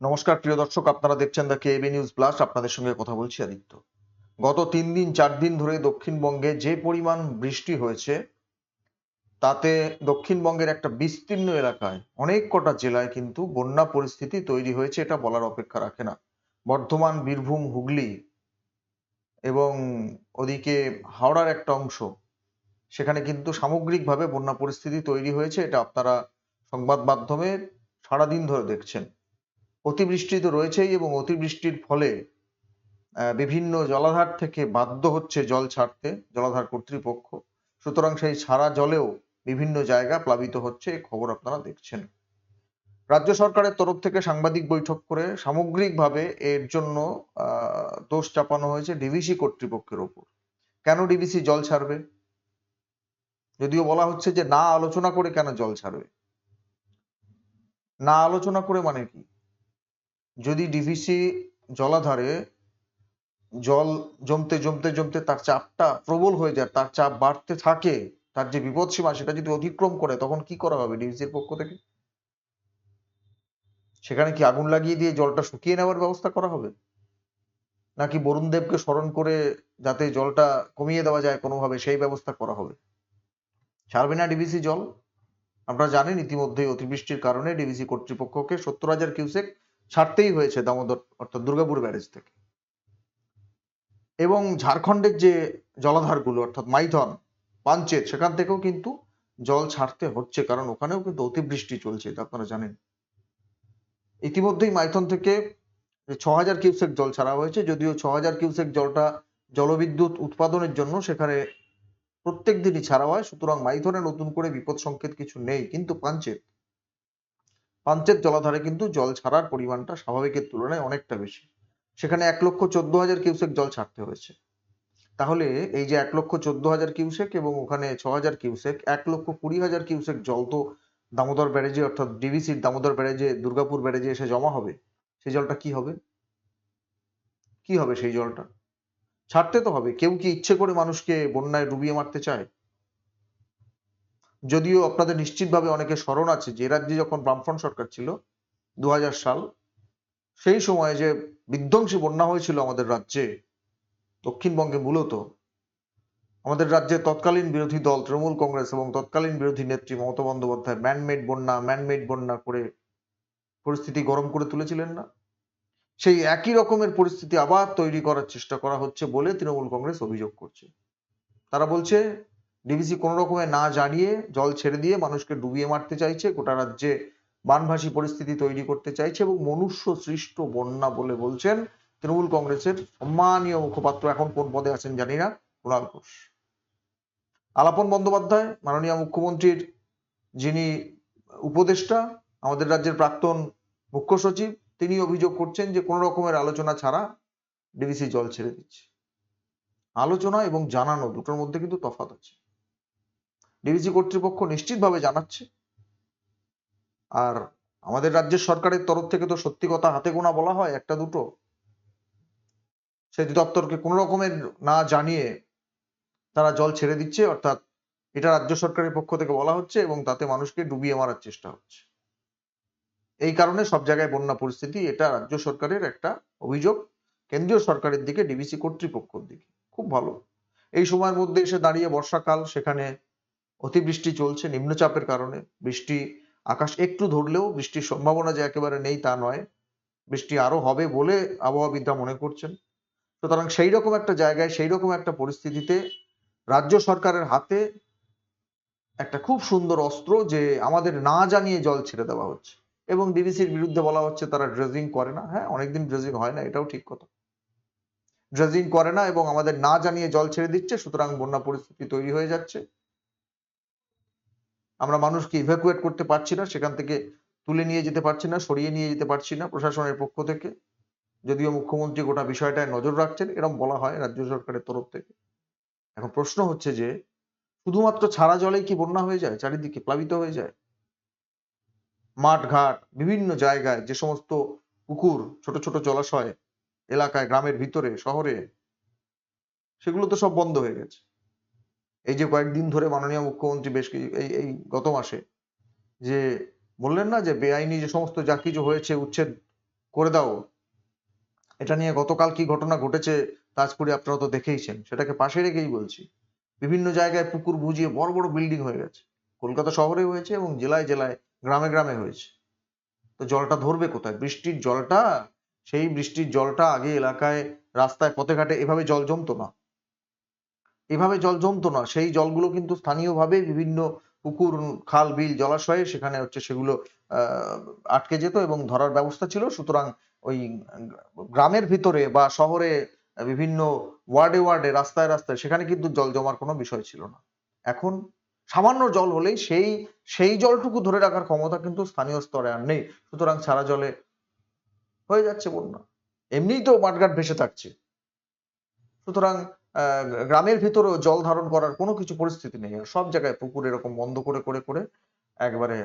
নমস্কার, প্রিয় দর্শক, আপনারা দেখছেন দ্য কেবি নিউজ প্লাস আপনাদের সঙ্গে কথা বলছি আদিত্য। গত তিন দিন, চার দিন ধরে দক্ষিণবঙ্গে যে পরিমাণ বৃষ্টি হয়েছে, তাতে দক্ষিণবঙ্গের একটা বিস্তীর্ণ এলাকায় অনেক কটা জেলায় কিন্তু বন্যা পরিস্থিতি তৈরি হয়েছে, এটা বলার অপেক্ষা রাখে না। বর্ধমান, বীরভূম, হুগলি এবং ওদিকে হাওড়ার একটা অংশ, সেখানে কিন্তু সামগ্রিকভাবে বন্যা পরিস্থিতি তৈরি হয়েছে, এটা আপনারা সংবাদ মাধ্যমে সারাদিন ধরে দেখছেন। অতিবৃষ্টি তো রয়েছেই এবং অতিবৃষ্টির ফলে বিভিন্ন জলাধার থেকে বাধ্য হচ্ছে জল ছাড়তে, জলাধার কর্তৃপক্ষ। সুতরাং সেই ছাড়া জলেও বিভিন্ন জায়গা প্লাবিত হচ্ছে এই খবর আপনারা দেখছেন। রাজ্য সরকারের তরফ থেকে সাংবাদিক বৈঠক করে সামগ্রিকভাবে এর জন্য দোষ চাপানো হয়েছে ডিভিসি কর্তৃপক্ষের ওপর। কেন ডিভিসি জল ছাড়বে? যদিও বলা হচ্ছে যে না আলোচনা করে কেন জল ছাড়বে? না আলোচনা করে মানে কি? যদি ডিভিসি জলাধারে জল জমতে জমতে জমতে তার চাপটা প্রবল হয়ে যায়, তার চাপ বাড়তে থাকে, তার যে বিপদসীমা সেটা যদি অতিক্রম করে, তখন কি করা হবে ডিভিসির পক্ষ থেকে? সেখানে কি আগুন লাগিয়ে দিয়ে জলটা শুকিয়ে নেওয়ার ব্যবস্থা করা হবে? নাকি বরুণ দেবকে স্মরণ করে যাতে জলটা কমিয়ে দেওয়া যায় কোনোভাবে, সেই ব্যবস্থা করা হবে? ছাড়বে না ডিভিসি জল? আমরা জানেন ইতিমধ্যেই অতিবৃষ্টির কারণে ডিভিসি কর্তৃপক্ষকে সত্তর হাজার কিউসেক ছাড়তেই হয়েছে দামোদর, অর্থাৎ দুর্গাপুর ব্যারেজ থেকে। এবং ঝাড়খণ্ডের যে জলাধারগুলো, অর্থাৎ মাইথন পাঞ্চেত সেখান থেকেও কিন্তু জল ছাড়তে হচ্ছে, কারণ ওখানেও কিন্তু অতিবৃষ্টি চলছে, এটা আপনারা জানেন। ইতিমধ্যেই মাইথন থেকে ছ হাজার কিউসেক জল ছাড়া হয়েছে, যদিও ছ হাজার কিউসেক জলটা জলবিদ্যুৎ উৎপাদনের জন্য সেখানে প্রত্যেক দিনই ছাড়া হয়, সুতরাং মাইথনে নতুন করে বিপদ সংকেত কিছু নেই, কিন্তু পাঞ্চেত পাঞ্চেত জলাধারে কিন্তু জল ছাড়ার পরিমাণটা স্বাভাবিকের তুলনায় অনেকটা বেশি। সেখানে এক লক্ষ চোদ্দ হাজার কিউসেক জল ছাড়তে হয়েছে। তাহলে এই যে এক লক্ষ চোদ্দ হাজার কিউসেক এবং ওখানে ছ হাজার কিউসেক, এক লক্ষ কুড়ি হাজার কিউসেক জল তো দামোদর ব্যারেজে অর্থাৎ ডিভিসির দামোদর ব্যারেজে, দুর্গাপুর ব্যারেজে এসে জমা হবে। সেই জলটা কি হবে? কি হবে সেই জলটা? ছাড়তে তো হবে। কেউ কি ইচ্ছে করে মানুষকে বন্যায় ডুবিয়ে মারতে চায়? যদিও আপনাদের নিশ্চিতভাবে অনেকে স্মরণ আছে যে রাজ্যে যখন বামফ্রন্ট সরকার ছিল দুই হাজার সাল, সেই সময়ে যে বিধ্বংসী বন্যা হয়েছিল আমাদের রাজ্যে, দক্ষিণবঙ্গে মূলত, আমাদের রাজ্যের তৎকালীন বিরোধী দল, তৃণমূল কংগ্রেস এবং তৎকালীন বিরোধী নেত্রী মমতা বন্দ্যোপাধ্যায় ম্যানমেড বন্যা ম্যানমেড বন্যা করে পরিস্থিতি গরম করে তুলেছিলেন না। সেই একই রকমের পরিস্থিতি আবার তৈরি করার চেষ্টা করা হচ্ছে বলে তৃণমূল কংগ্রেস অভিযোগ করছে। তারা বলছে ডিভিসি কোনো রকমে না জানিয়ে জল ছেড়ে দিয়ে মানুষকে ডুবিয়ে মারতে চাইছে, গোটা রাজ্যে বানভাসী পরিস্থিতি তৈরি করতে চাইছে এবং মনুষ্য সৃষ্ট বন্যা বলে বলছেন তৃণমূল কংগ্রেসের সম্মানীয় মুখপাত্র। এখন কোন পদে আছেন জানি না, কুণাল ঘোষ। আলাপন বন্দ্যোপাধ্যায়, মাননীয় মুখ্যমন্ত্রীর যিনি উপদেষ্টা, আমাদের রাজ্যের প্রাক্তন মুখ্য সচিব, তিনি অভিযোগ করছেন যে কোনো রকমের আলোচনা ছাড়া ডিভিসি জল ছেড়ে দিচ্ছে। আলোচনা এবং জানানো দুটোর মধ্যে কিন্তু তফাৎ আছে। ডিভিসি কর্তৃপক্ষ নিশ্চিতভাবে জানাচ্ছে। আর আমাদের রাজ্যের সরকারের তরফ থেকে তো সত্যি কথা হাতে গোনা বলা হয় একটা দুটো। সেচ দপ্তরকে কোনো রকমের না জানিয়ে তারা জল ছেড়ে দিচ্ছে, অর্থাৎ এটা রাজ্য সরকারের পক্ষ থেকে বলা হচ্ছে এবং তাতে মানুষকে ডুবিয়ে মারার চেষ্টা হচ্ছে। এই কারণে সব জায়গায় বন্যা পরিস্থিতি, এটা রাজ্য সরকারের একটা অভিযোগ। কেন্দ্রীয় সরকারের দিকে ডিবিসি কর্তৃপক্ষের দিকে। খুব ভালো। এই সময়ের মধ্যে এসে দাঁড়িয়ে বর্ষাকাল, সেখানে অতিবৃষ্টি চলছে নিম্নচাপের কারণে। বৃষ্টি আকাশ একটু ধরলেও বৃষ্টির সম্ভাবনা যে একেবারে নেই তা নয়। বৃষ্টি আরও হবে বলে আবহাওয়াবিদরা মনে করছেন। সুতরাং সেই রকম একটা জায়গায় সেই রকম একটা পরিস্থিতিতে রাজ্য সরকারের হাতে একটা খুব সুন্দর অস্ত্র যে আমাদের না জানিয়ে জল ছেড়ে দেওয়া হচ্ছে এবং ডিবিসির বিরুদ্ধে বলা হচ্ছে তারা ড্রেজিং করে না। হ্যাঁ অনেকদিন ড্রেজিং হয় না, এটাও ঠিক কথা। ড্রেজিং করে না এবং আমাদের না জানিয়ে জল ছেড়ে দিচ্ছে, সুতরাং বন্যা পরিস্থিতি তৈরি হয়ে যাচ্ছে। আমরা মানুষকে ইভ্যাকুয়েট করতে পারছি না, সেখান থেকে তুলে নিয়ে যেতে পারছি না, সরিয়ে নিয়ে যেতে পারছি না প্রশাসনের পক্ষ থেকে। যদিও মুখ্যমন্ত্রী গোটা বিষয়টায় নজর রাখছেন এরকম বলা হয় রাজ্য সরকারের তরফ থেকে। এখন প্রশ্ন হচ্ছে যে, শুধুমাত্র ছাড়া জলেই কি বন্যা হয়ে যায়? চারিদিকে প্লাবিত হয়ে যায়। মাঠ ঘাট বিভিন্ন জায়গায় যে সমস্ত পুকুর, ছোট ছোট জলাশয়, এলাকায়, গ্রামের ভিতরে, শহরে, সেগুলো তো সব বন্ধ হয়ে গেছে। এই যে কয়েকদিন ধরে মাননীয় মুখ্যমন্ত্রী বেশ এই এই গত মাসে যে বললেন না যে বেআইনি যে সমস্ত যা কিছু হয়েছে, উচ্ছেদ করে দাও, এটা নিয়ে গতকাল কি ঘটনা ঘটেছে তাজপুরে আপনারা তো দেখেইছেন, সেটাকে পাশে রেখেই বলছি। বিভিন্ন জায়গায় পুকুর বুঝিয়ে বড় বড় বিল্ডিং হয়ে গেছে। কলকাতা শহরে হয়েছে এবং জেলায় জেলায়, গ্রামে গ্রামে হয়েছে। তো জলটা ধরবে কোথায়? বৃষ্টির জলটা? সেই বৃষ্টির জলটা আগে এলাকায় রাস্তায়, পথে ঘাটে এভাবে জল জমতো না। এভাবে জল জমতো না। সেই জলগুলো কিন্তু স্থানীয়ভাবে বিভিন্ন পুকুর, খাল, বিল, জলাশয়ে সেখানে হচ্ছে সেগুলো আটকে যেত এবং ধরার ব্যবস্থা ছিল। সুতরাং ওই গ্রামের ভিতরে বা শহরে বিভিন্ন ওয়ার্ডে ওয়ার্ডে, রাস্তায় রাস্তায় সেখানে কিন্তু জল জমার কোনো বিষয় ছিল না। এখন সামান্য জল হলেই সেই সেই জলটুকু ধরে রাখার ক্ষমতা কিন্তু স্থানীয় স্তরে আর নেই। সুতরাং সারা জলে হয়ে যাচ্ছে বন্যা। এমনিই তো মাঠঘাট ভেসে থাকছে। সুতরাং গ্রামের ভিতরেও জল ধারণ করার কোনো কিছু পরিস্থিতি নেই। সব জায়গায় পুকুর এরকম বন্ধ করে করে করে একবারে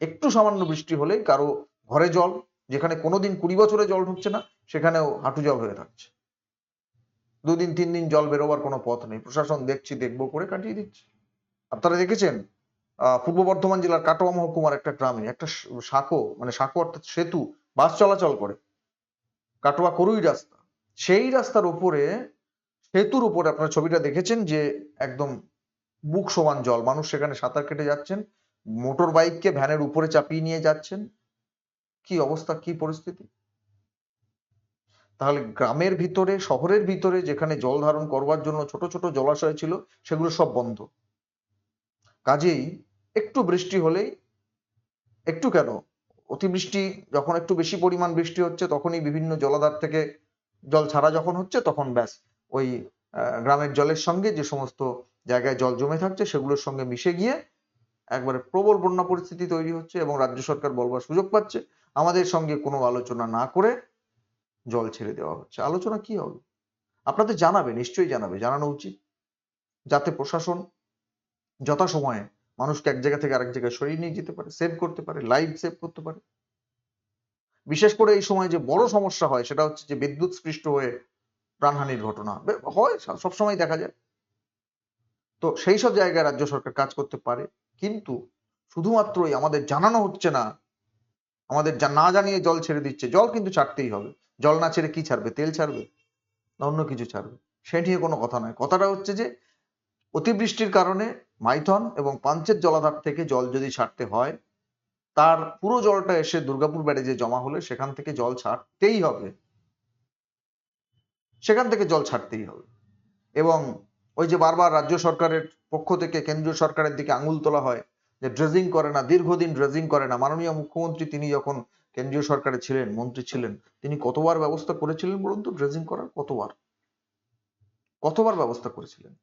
একটু সামান্য বৃষ্টি হলেই কারও ঘরে জল, যেখানে কোনোদিন কুড়ি বছরে জল ঢুকছে না, সেখানেও হাঁটু জল হয়ে থাকছে। দুদিন, তিন দিন জল বেরোবার কোনো পথ নেই। প্রশাসন দেখছি, দেখব, করে কাটিয়ে দিচ্ছে। আপনারা দেখেছেন? পূর্ব বর্ধমান জেলার কাটোয়া মহকুমার একটা গ্রামে একটা সাঁকো মানে সাঁকো অর্থাৎ সেতু, বাস চলাচল করে। কাটোয়া করুই রাস্তা। সেই রাস্তার উপরে, সেতুর উপরে আপনারা ছবিটা দেখেছেন যে একদম বুক সমান জল। মানুষ সেখানে সাঁতার কেটে যাচ্ছেন, মোটর বাইককে ভ্যানের উপরে চাপিয়ে নিয়ে যাচ্ছেন। কি অবস্থা, কি পরিস্থিতি? তাহলে গ্রামের ভিতরে, শহরের ভিতরে যেখানে জল ধারণ করবার জন্য ছোট ছোট জলাশয় ছিল, সেগুলো সব বন্ধ। কাজেই একটু বৃষ্টি হলেই, একটু কেন? অতিবৃষ্টি, যখন একটু বেশি পরিমাণ বৃষ্টি হচ্ছে, তখনই বিভিন্ন জলাধার থেকে জল ছাড়া যখন হচ্ছে, তখন ব্যাস ওই গ্রামের জলের সঙ্গে যে সমস্ত জায়গায় জল জমে থাকছে, সেগুলোর সঙ্গে মিশে গিয়ে একবারে প্রবল বন্যা পরিস্থিতি তৈরি হচ্ছে এবং রাজ্য সরকার বলবার সুযোগ পাচ্ছে। আমাদের সঙ্গে কোনো আলোচনা না করে জল ছেড়ে দেওয়া হচ্ছে। আলোচনা কি হবে? আপনাদের জানাবে, নিশ্চয়ই জানাবে, জানানো উচিত। যাতে প্রশাসন যথাসময়ে মানুষকে এক জায়গা থেকে আরেক জায়গায় সরিয়ে নিয়ে যেতে পারে সেভ করতে পারে লাইভ সেভ করতে পারে। বিশেষ করে এই সময় যে বড় সমস্যা হয়, সেটা হচ্ছে যে বিদ্যুৎ স্পৃষ্ট হয়ে প্রাণহানির ঘটনা। হয় সবসময় দেখা যায়। তো সেই সব জায়গায় রাজ্য সরকার কাজ করতে পারে, কিন্তু শুধুমাত্রই আমাদের জানানো হচ্ছে না, আমাদের না জানিয়ে জল ছেড়ে দিচ্ছে। জল কিন্তু ছাড়তেই হবে। জল না ছেড়ে কি ছাড়বে? তেল ছাড়বে? না অন্য কিছু ছাড়বে? সে নিয়ে কোনো কথা নয়। কথাটা হচ্ছে যে, অতিবৃষ্টির কারণে মাইথন এবং পাঞ্চের জলাধার থেকে জল যদি ছাড়তে হয় তার পুরো জলটা এসে দুর্গাপুর ব্যারেজে জমা হলে, সেখান থেকে জল ছাড়তেই হবে। সেখান থেকে জল ছাড়তেই হবে। এবং ওই যে বারবার রাজ্য সরকারের পক্ষ থেকে কেন্দ্রীয় সরকারের দিকে আঙুল তোলা হয় যে ড্রেজিং করে না, দীর্ঘদিন ড্রেজিং করে না। মাননীয় মুখ্যমন্ত্রী তিনি যখন কেন্দ্রীয় সরকারে ছিলেন, মন্ত্রী ছিলেন, তিনি কতবার ব্যবস্থা করেছিলেন বলুন তো? ড্রেজিং করার কতবার? কতবার ব্যবস্থা করেছিলেন?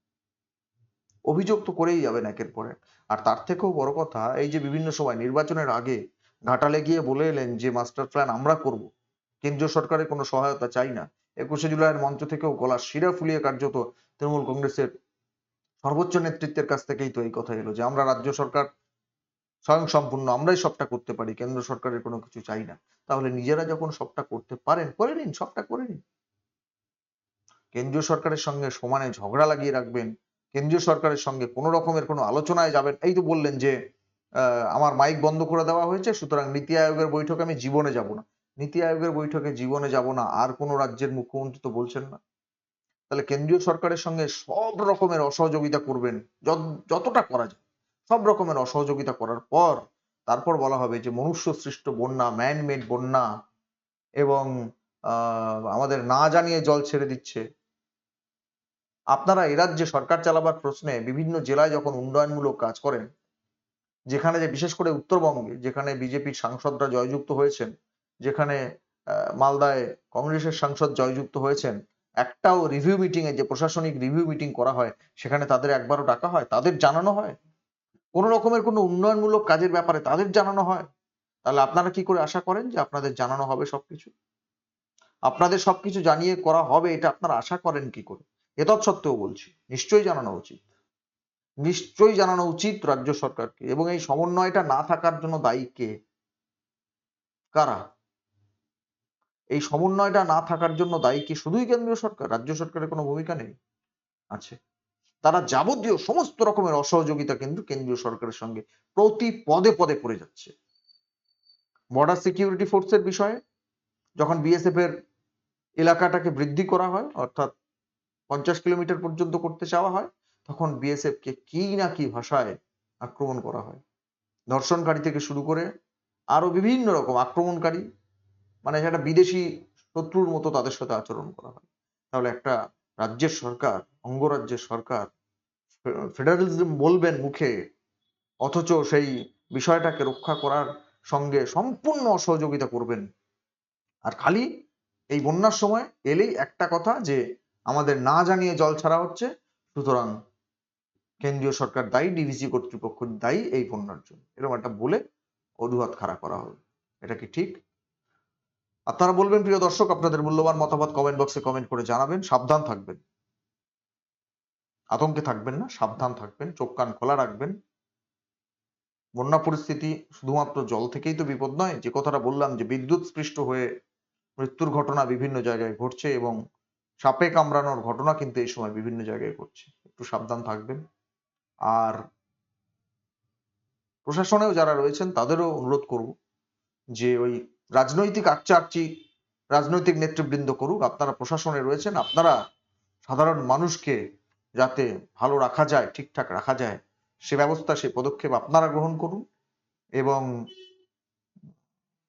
অভিযোগ তো করেই যাবেন একের পর আর তার থেকেও বড় কথা, এই যে বিভিন্ন সময় নির্বাচনের আগে ঘাটালে গিয়ে বলে এলেন যে, মাস্টার প্ল্যান আমরা করব। কেন্দ্রীয় সরকারের কোনো সহায়তা চাই না। একুশে জুলাইয়ের মঞ্চ থেকেও গলা শিরা ফুলিয়ে কার্যত তৃণমূল কংগ্রেসের সর্বোচ্চ নেতৃত্বের কাছ থেকেই তো এই কথা এলো যে, আমরা রাজ্য সরকার স্বয়ং সম্পূর্ণ আমরাই সবটা করতে পারি, কেন্দ্র সরকারের কোনো কিছু চাই না। তাহলে নিজেরা যখন সবটা করতে পারেন, করে নিন, সবটা করে নিন। কেন্দ্রীয় সরকারের সঙ্গে সমানে ঝগড়া লাগিয়ে রাখবেন কেন্দ্রীয় সরকারের সঙ্গে কোনো রকমের কোনো আলোচনায় যাবেন? এই তো বললেন যে আমার মাইক বন্ধ করে দেওয়া হয়েছে, সুতরাং নীতি আয়োগের বৈঠকে আমি জীবনে যাব না। নীতি আয়োগের বৈঠকে জীবনে যাব না, আর কোনো রাজ্যের মুখ্যমন্ত্রী তো বলছেন না। তাহলে কেন্দ্রীয় সরকারের সঙ্গে সব রকমের অসহযোগিতা করবেন, যত- যতটা করা যায়। সব রকমের অসহযোগিতা করার পর, তারপর বলা হবে যে মনুষ্য সৃষ্ট বন্যা ম্যান মেড বন্যা এবং আমাদের না জানিয়ে জল ছেড়ে দিচ্ছে আপনারা এরাজ্যে সরকার চালাবার প্রশ্নে বিভিন্ন জেলায় যখন উন্নয়নমূলক কাজ করেন, যেখানে যে বিশেষ করে উত্তরবঙ্গে, যেখানে বিজেপির সাংসদরা জয়যুক্ত হয়েছেন, যেখানে মালদায় কংগ্রেসের সাংসদ জয়যুক্ত হয়েছেন, একটাও রিভিউ মিটিং এ যে প্রশাসনিক রিভিউ মিটিং করা হয়, সেখানে তাদের একবারও ডাকা হয়, তাদের জানানো হয়? কোন রকমের কোনো উন্নয়নমূলক কাজের ব্যাপারে তাদের জানানো হয়? তাহলে আপনারা কি করে আশা করেন যে আপনাদের জানানো হবে সবকিছু? আপনাদের সবকিছু জানিয়ে করা হবে, এটা আপনারা আশা করেন কি করে? সত্ত্বেও বলছি, নিশ্চয়ই জানানো উচিত। নিশ্চয়ই জানানো উচিত রাজ্য সরকারকে এবং এই সমন্বয়টা না থাকার জন্য দায়ী কে? কারা? এই সমন্বয়টা না থাকার জন্য দায়ী কি শুধুই কেন্দ্রীয় সরকার? রাজ্য সরকারের কোনো ভূমিকা নেই? আছে। তারা যাবতীয় সমস্ত রকমের অসহযোগিতা কিন্তু কেন্দ্রীয় সরকারের সঙ্গে প্রতি পদে পদে করে যাচ্ছে। বর্ডার সিকিউরিটি ফোর্সের বিষয়ে যখন বিএসএফ এর এলাকাটাকে বৃদ্ধি করা হয়, অর্থাৎ পঞ্চাশ কিলোমিটার পর্যন্ত করতে চাওয়া হয়, তখন বিএসএফ কে কি না কি ভাষায় আক্রমণ করা হয়। ধর্ষণকারী থেকে শুরু করে আরও বিভিন্ন রকম আক্রমণকারী মানে সেটা বিদেশি শত্রুর মতো তাদের সাথে আচরণ করা হয়। তাহলে একটা রাজ্যের সরকার অঙ্গরাজ্যের সরকার ফেডারেলিজম বলবেন মুখে, অথচ সেই বিষয়টাকে রক্ষা করার সঙ্গে সম্পূর্ণ অসহযোগিতা করবেন। আর খালি এই বন্যার সময় এলেই একটা কথা যে আমাদের না জানিয়ে জল ছাড়া হচ্ছে, সুতরাং কেন্দ্রীয় সরকার দায়ী ডিভিসি কর্তৃপক্ষ দায়ী এই বন্যার জন্য। এরকম একটা বলে অজুহাত খাড়া করা হবে এটা কি ঠিক? আপনারা বলবেন, প্রিয় দর্শক, আপনাদের মূল্যবান মতামত কমেন্ট বক্সে কমেন্ট করে জানাবেন। সাবধান থাকবেন। আতঙ্কে থাকবেন না, সাবধান থাকবেন, চোখ কান খোলা রাখবেন। বন্যা পরিস্থিতি শুধুমাত্র জল থেকেই তো বিপদ নয়, যে কথাটা বললাম যে বিদ্যুৎ স্পৃষ্ট হয়ে মৃত্যুর ঘটনা বিভিন্ন জায়গায় ঘটছে এবং সাপে কামড়ানোর ঘটনা কিন্তু এই সময় বিভিন্ন জায়গায় ঘটছে। একটু সাবধান থাকবেন। আর প্রশাসনেও যারা রয়েছেন, তাদেরও অনুরোধ করব যে ওই রাজনৈতিক আকচা রাজনৈতিক নেতৃবৃন্দ করুক। আপনারা প্রশাসনে রয়েছেন, আপনারা সাধারণ মানুষকে যাতে ভালো রাখা যায়, ঠিকঠাক রাখা যায়, সে ব্যবস্থা, সে পদক্ষেপ আপনারা গ্রহণ করুন এবং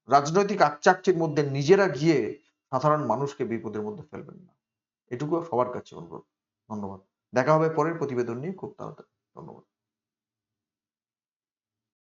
রাজনৈতিক আকচাকচির মধ্যে নিজেরা গিয়ে সাধারণ মানুষকে বিপদের মধ্যে ফেলবেন না। এটুকু সবার কাছে অনুরোধ ধন্যবাদ। দেখা হবে পরের প্রতিবেদন নিয়ে। খুব তাড়াতাড়ি। ধন্যবাদ।